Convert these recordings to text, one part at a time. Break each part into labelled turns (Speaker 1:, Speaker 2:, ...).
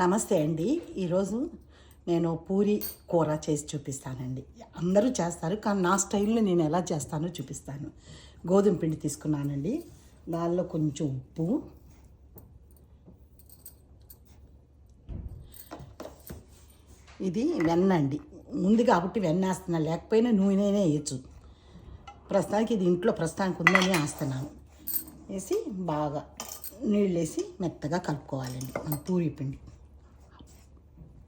Speaker 1: నమస్తే అండి. ఈరోజు నేను పూరి కూర చేసి చూపిస్తానండి. అందరూ చేస్తారు కానీ నా స్టైల్లో నేను ఎలా చేస్తానో చూపిస్తాను. గోధుమ పిండి తీసుకున్నానండి. దానిలో కొంచెం ఉప్పు. ఇది వెన్న అండి. ముందు కాబట్టి వెన్న వేస్తున్నా లేకపోయినా నూనెనే వేయచ్చు. ప్రస్తుతానికి ఇది ఇంట్లో ప్రస్తుతానికి ఉందని వేస్తున్నాను. వేసి బాగా నీళ్ళు వేసి మెత్తగా కలుపుకోవాలండి మన పూరి పిండి.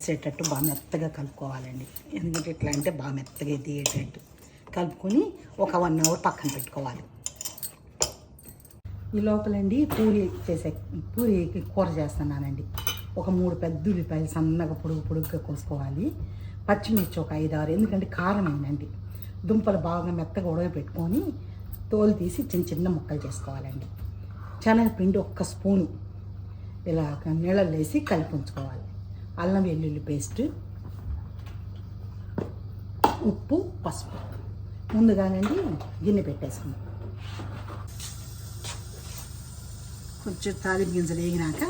Speaker 1: వచ్చేటట్టు బాగా మెత్తగా కలుపుకోవాలండి. ఎందుకంటే ఇట్లా అంటే బాగా మెత్తగా తీయేటట్టు కలుపుకొని ఒక వన్ అవర్ పక్కన పెట్టుకోవాలి. ఈ లోపలండి పూరి చేసే పూరికి కూర చేస్తున్నానండి. ఒక మూడు పెద్ద ఉల్లిపాయలు సన్నగా పొడుగు పొడుగుగా కోసుకోవాలి. పచ్చిమిర్చి ఒక ఐదు ఆరు ఎందుకంటే కారం ఏంటండి దుంపలు బాగా మెత్తగా ఉడకబెట్టుకొని తోలు తీసి చిన్న చిన్న ముక్కలు చేసుకోవాలండి. శనగపిండి ఒక్క స్పూను. ఇలా నీళ్ళల్లో వేసి కలిపి ఉంచుకోవాలి. అల్లం వెల్లుల్లి పేస్ట్ ఉప్పు పసుపు. ముందుగానండి గిన్నె పెట్టేసుకుందాం. కొంచెం తాలింపు గింజలు వేగినాక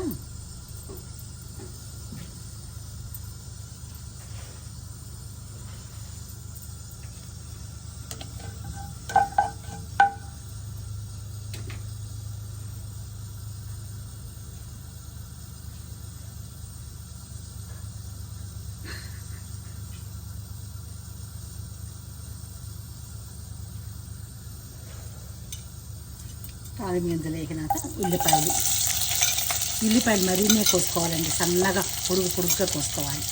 Speaker 1: తాలింపు గింజలు వేగినాక ఉల్లిపాయలు. ఉల్లిపాయలు మరీనే కోసుకోవాలండి సన్నగా పొడుగు పొడుగుగా కోసుకోవాలి.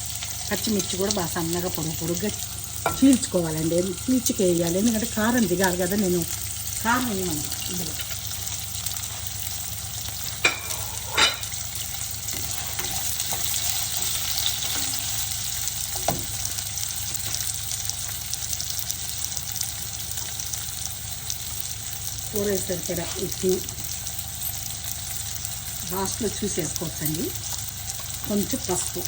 Speaker 1: పచ్చిమిర్చి కూడా బాగా సన్నగా పొడుగు పొడుగుగా చీల్చుకోవాలండి. చీల్చుకేయాలి? ఎందుకంటే కారం దిగాలి కదా నేను కారం వేయమండి ఇందులో. కూర వేసేక్కడ ఉప్పు. లాస్ట్లో చూసి వేసుకోవచ్చండి కొంచెం పసుపు.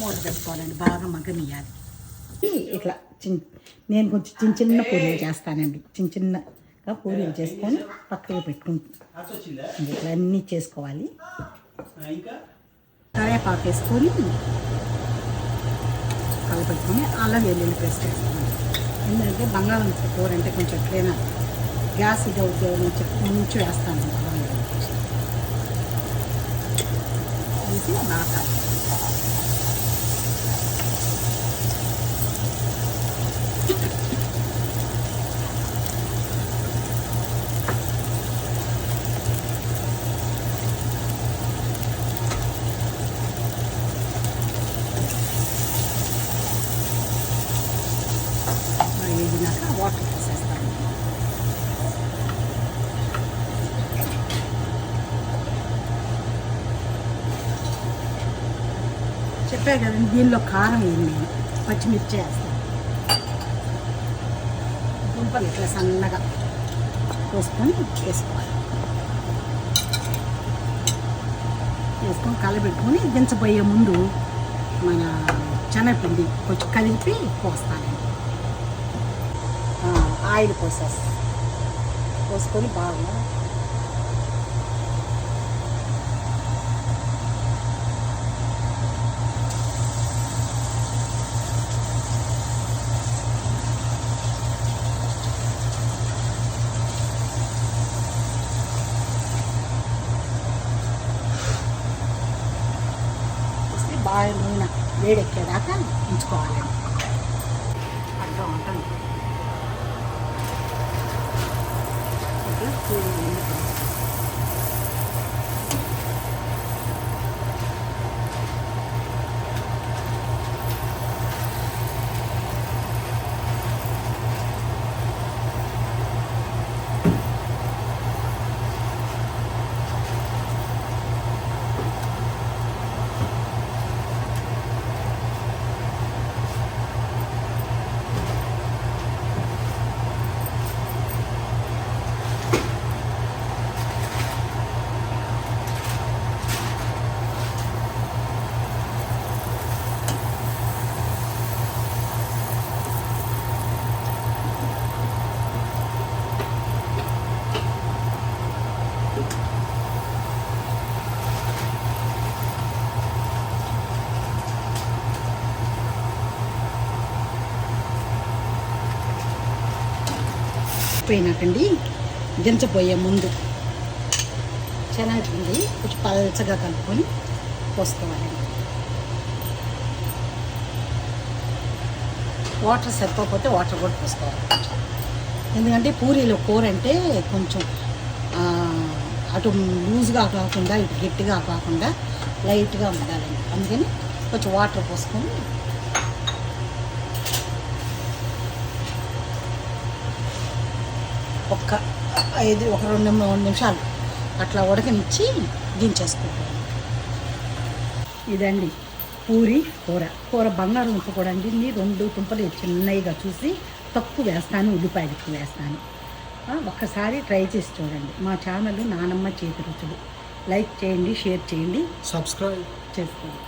Speaker 1: మూత పెట్టుకోవాలండి బాగా మగ్గనియాలి ఇట్లా చిన్న నేను కొంచెం చిన్న చిన్న పూరీలు చేస్తానండి. చిన్న చిన్నగా పూరీలు చేసుకొని పక్కగా పెట్టుకుంటాను ఇట్లా అన్నీ చేసుకోవాలి. కరేపాకు వేసుకొని కలపెట్టుకొని అల్లం వెల్లుల్లి పేస్ట్ వేసుకోవాలి ఎందుకంటే బంగాళాదుంప కూర అంటే కొంచెం ఎట్లయినా గ్యాస్ ఇది అవుతుంది చెప్పి కొంచెం వేస్తాను. వేసి బాగా వేగినాక వాటర్ పోసేస్తాను. చెప్పా కదండి దీనిలో కారం ఏం పచ్చిమిర్చి వేస్తాను. దుంపలు ఇట్లా సన్నగా కోసుకొని వేసుకోవాలి. వేసుకొని కలబెట్టుకొని దించబోయే ముందు మన శనగపిండి కొంచెం కలిపి పోస్తానండి ఆయిల్ పోసేస్తాం. పోసుకొని బాగా బాగా నూనె వేడెక్కేదాకా ఉంచుకోవాలండి అట్లా ఉంటుంది. ఇట్లా పూరి వండుకోవాలి. దించపోయే ముందు శనగపిండి కొంచెం పలచగా కలుపుకొని పోసుకోవాలండి వాటర్ సరిపోకపోతే వాటర్ కూడా పోసుకోవాలి. ఎందుకంటే పూరీలో కూర అంటే కొంచెం అటు లూజ్గా కాకుండా ఇటు గట్టిగా కాకుండా లైట్గా ఉండాలండి. అందుకని కొంచెం వాటర్ పోసుకొని ఒక్క ఐదు ఒక రెండు మూడు నిమిషాలు అట్లా ఉడకనిచ్చి దించేసుకుంటాం. ఇదండి పూరి కూర. కూర బంగాళదుంప కూడా అండి. రెండు తుంపలు చిన్నగా చూసి తక్కువ వేస్తాను ఉల్లిపాయలు ఎక్కువ వేస్తాను ఒక్కసారి ట్రై చేసి చూడండి. మా ఛానల్ నానమ్మ చేతి రుచులు. లైక్ చేయండి షేర్ చేయండి.
Speaker 2: subscribe
Speaker 1: చేసుకోండి.